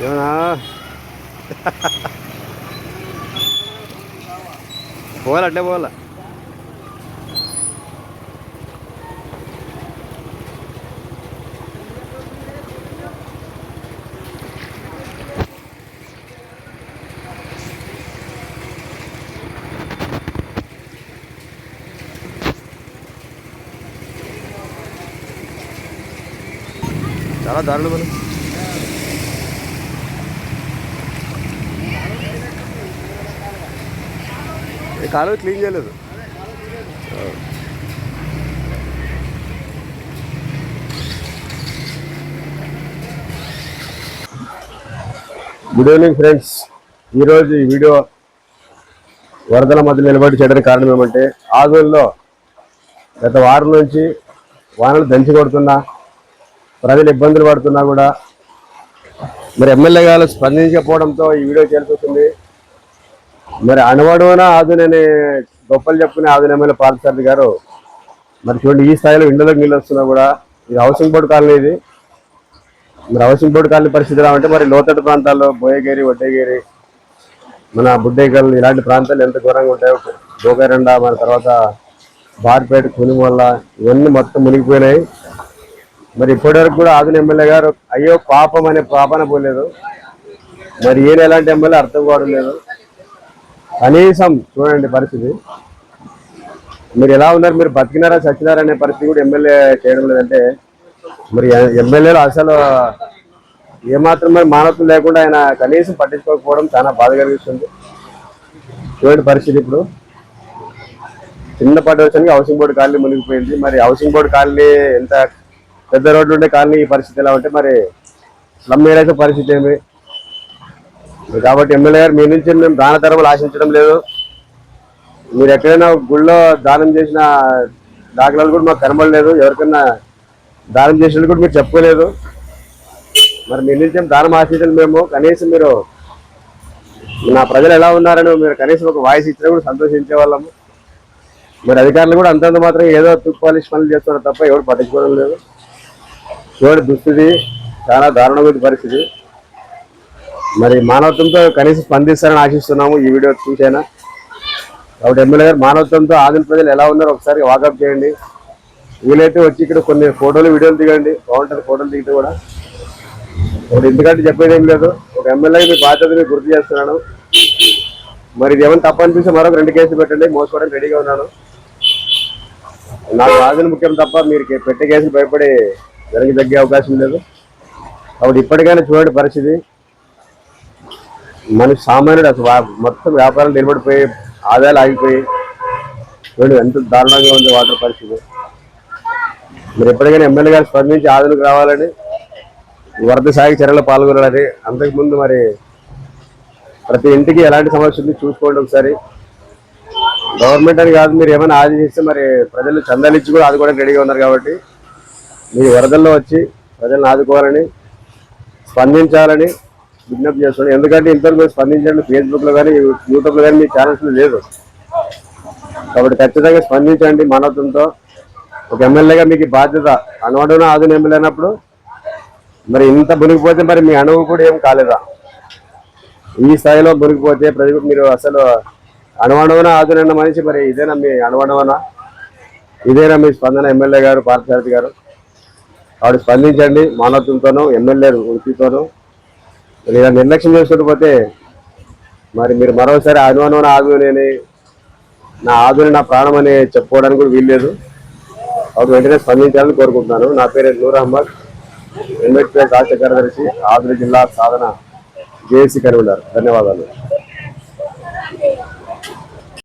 Yun ha. పోవాలి అంటే పోవాలి చాలా దారుణమైన కాలువ క్లీన్ చేయలేదు. గుడ్ ఈవినింగ్ ఫ్రెండ్స్ ఈరోజు ఈ వీడియో వరదల మధ్య నిలబడి చేయడానికి కారణం ఏమంటే ఆగుల్లో గత వారం నుంచి వానలు దంచి కొడుతున్నా ప్రజలు ఇబ్బందులు పడుతున్నా కూడా మరి ఎమ్మెల్యే గారు స్పందించకపోవడంతో ఈ వీడియో చేరుతుంది మరి అణవడవన ఆదునని గొప్పలు చెప్పుకునే ఆదునమైన పార్థసారథి గారు మరి చూడండి ఈ స్థాయిలో ఇండ్లకు నీళ్ళు వస్తున్నా కూడా ఇది హౌసింగ్ బోర్డు కాలనీ ఇది. మరి హౌసింగ్ బోర్డు కాలనీ పరిస్థితి రావంటే మరి లోతట్టు ప్రాంతాల్లో బోయగిరి వడ్డేగిరి మన బుడ్డేకల్ ఇలాంటి ప్రాంతాలు ఎంత ఘోరంగా ఉంటాయో గోకరెండ మన తర్వాత బార్పేట కునిమల్ల ఇవన్నీ మొత్తం మునిగిపోయినాయి. మరి ఇప్పటివరకు కూడా ఆదిన ఎమ్మెల్యే గారు అయ్యో పాపం అనే పాపన పోలేదు. మరి ఈయన ఎలాంటి ఎమ్మెల్యే అర్థం కావడం లేదు. కనీసం చూడండి పరిస్థితి. మీరు ఎలా ఉన్నారు? మీరు బతికినారా చచ్చినారా అనే పరిస్థితి కూడా ఎమ్మెల్యే చేయడం లేదంటే మరి ఎమ్మెల్యేలు అసలు ఏమాత్రం మరి మానవత్వం లేకుండా ఆయన కనీసం పట్టించుకోకపోవడం చాలా బాధ కలిగిస్తుంది. చూడండి పరిస్థితి ఇప్పుడు. చిన్న వచ్చానికి హౌసింగ్ బోర్డు కాలనీ మునిగిపోయింది. మరి హౌసింగ్ బోర్డు కాలనీ ఎంత పెద్ద రోడ్డు ఉండే కాలనీ ఈ పరిస్థితి ఎలా ఉంటే మరి స్లమ్ ఏరియాకి పరిస్థితి ఏమి? కాబట్టి ఎమ్మెల్యే గారు మీ నుంచి మేము దాన ధర్మలు ఆశించడం లేదు. మీరు ఎక్కడైనా గుళ్ళో దానం చేసిన దాఖలాలు కూడా మాకు కనబడలేదు. ఎవరికైనా దానం చేసినట్టు కూడా మీరు చెప్పుకోలేదు. మరి మీ నుంచి దానం ఆశించడం మేము. కనీసం మీరు నా ప్రజలు ఎలా ఉన్నారని మీరు కనీసం ఒక వాయిస్ ఇచ్చినా కూడా సంతోషించే వాళ్ళము. మరి అధికారులు కూడా అంతంత మాత్రం ఏదో తుప్పు పాలిష్ పనులు చేస్తున్నారు తప్ప ఎవరు పట్టించుకోవడం లేదు. చూడండి దుస్థితి చాలా దారుణమైన పరిస్థితి. మరి మానవత్వంతో కనీసం స్పందిస్తారని ఆశిస్తున్నాము ఈ వీడియో చూసైనా? కాబట్టి ఎమ్మెల్యే గారు మానవత్వంతో ఆంధ్ర ప్రజలు ఎలా ఉన్నారో ఒకసారి వాకప్ చేయండి. వీలైతే వచ్చి ఇక్కడ కొన్ని ఫోటోలు వీడియోలు దిగండి. బాగుంటుంది ఫోటోలు దిగితే కూడా. ఒకటి ఎందుకంటే చెప్పేది ఏం లేదు. ఒక ఎమ్మెల్యే మీ బాధ్యత మీకు గుర్తు చేస్తున్నాను. మరి ఇది ఏమైనా తప్పు అనిపిస్తే మరొక రెండు కేసులు పెట్టండి. మోసుకోవడానికి రెడీగా ఉన్నాను. నాకు రాజుని ముఖ్యం తప్ప మీరు పెట్టే కేసులు భయపడి వెనక్కి తగ్గే అవకాశం లేదు. కాబట్టి ఇప్పటికైనా చూడండి పరిస్థితి. మనిషి సామాన్యుడు అసలు మొత్తం వ్యాపారం నిలబడిపోయి ఆదాయాలు ఆగిపోయి చూడండి ఎంత దారుణంగా ఉంది వాటర్ పరిస్థితి. మీరు ఎప్పటికైనా ఎమ్మెల్యే గారు స్పందించి ఆదులకు రావాలని వరద సాగి చర్యలు పాల్గొనాలని అంతకుముందు మరి ప్రతి ఇంటికి ఎలాంటి సమస్య ఉంది చూసుకోండి ఒకసారి. గవర్నమెంట్ అని కాదు మీరు ఏమైనా ఆదేశిస్తే మరి ప్రజలు చందాలు ఇచ్చి కూడా ఆదుకోవడానికి రెడీగా ఉన్నారు కాబట్టి మీరు వరదల్లో వచ్చి ప్రజలను ఆదుకోవాలని స్పందించాలని విజ్ఞప్తి చేస్తున్నాను ఎందుకంటే ఇంతవరకు మీరు స్పందించండి ఫేస్బుక్లో కానీ యూట్యూబ్లో కానీ మీ ఛానల్స్లో లేదు. కాబట్టి ఖచ్చితంగా స్పందించండి మానవత్వంతో ఒక ఎమ్మెల్యేగా మీకు బాధ్యత అనవడన ఆదున ఎమ్మెల్యే అయినప్పుడు మరి ఇంత మునిగిపోతే మరి మీ అణువు కూడా ఏం కాలేదా? ఈ స్థాయిలో మునిగిపోతే ప్రజలకు మీరు అసలు అణువణువున ఆదునన్న మనిషి మరి ఇదేనా మీ అణువణువన ఇదేనా మీ స్పందన ఎమ్మెల్యే గారు పార్థసారథి గారు? ఆవిడ స్పందించండి మానవత్వంతోనూ ఎమ్మెల్యే వృత్తితోనూ. నేను నిర్లక్ష్యం చేసుకోకపోతే మరి మీరు మరోసారి అనుమానం ఆదునేని నా ఆదుని నా ప్రాణం అని చెప్పుకోవడానికి కూడా వీల్లేదు. అప్పుడు వెంటనే స్పందించాలని కోరుకుంటున్నాను. నా పేరు నూర్ అహ్మద్. ఎంబెడ్కర్ రాష్ట్ర కార్యదర్శి ఆదుని జిల్లా సాధన జేఏసీ కన్వీనర్ ధన్యవాదాలు.